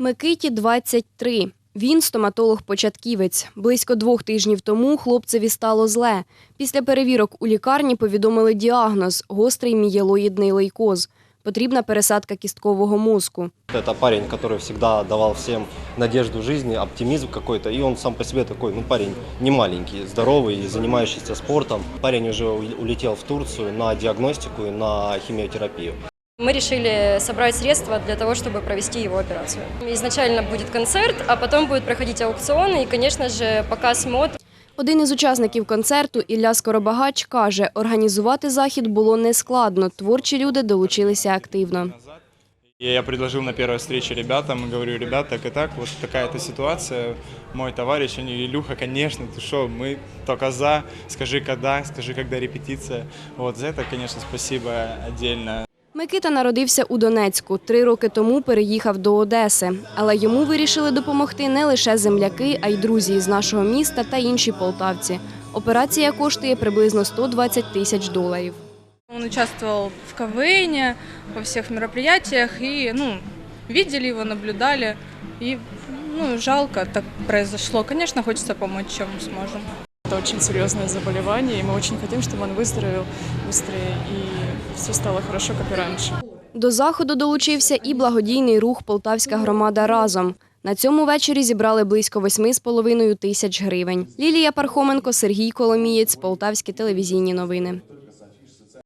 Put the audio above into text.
Микиті 23. Він стоматолог-початківець. Близько двох тижнів тому хлопцеві стало зле. Після перевірок у лікарні повідомили діагноз – гострий мієлоїдний лейкоз. Потрібна пересадка кісткового мозку. Это парень, который всегда давал всем надежду жизни, оптимизм какой-то. И он сам по себе такой, ну, парень не маленький, здоровый и занимающийся спортом. Парень уже у- улетел в Турцию на диагностику и на химиотерапию. Мы решили собрать средства для того, чтобы провести его операцию. Изначально будет концерт, а потом будет проходить аукцион и, конечно же, показ мод. Один із учасників концерту Ілля Скоробагач каже, організувати захід було нескладно. Творчі люди долучилися активно. И я предложил на первой встрече ребятам, говорю, ребят, так и так, вот такая-то ситуация, мой товарищ, они, Илюха, конечно, ты что, мы только за, скажи когда, скажи когда репетиция. Вот за это, конечно, спасибо отдельно. Микита народився у Донецьку. Три роки тому переїхав до Одеси. Але йому вирішили допомогти не лише земляки, а й друзі із нашого міста та інші полтавці. Операція коштує приблизно 120 тисяч доларів. Он участвовал в КВН, во всех мероприятиях, и, ну, видели его, наблюдали, и, ну, жалко так произошло. Конечно, хочется помочь, чем сможем Это очень серьезное заболевание, и мы очень хотим, чтобы он выздоровел быстрее и все стало хорошо, как и раньше. До заходу долучився і благодійний рух Полтавська громада разом. На цьому вечорі зібрали близько 8,5 тисяч гривень. Лілія Пархоменко, Сергій Коломієць, Полтавські телевізійні новини.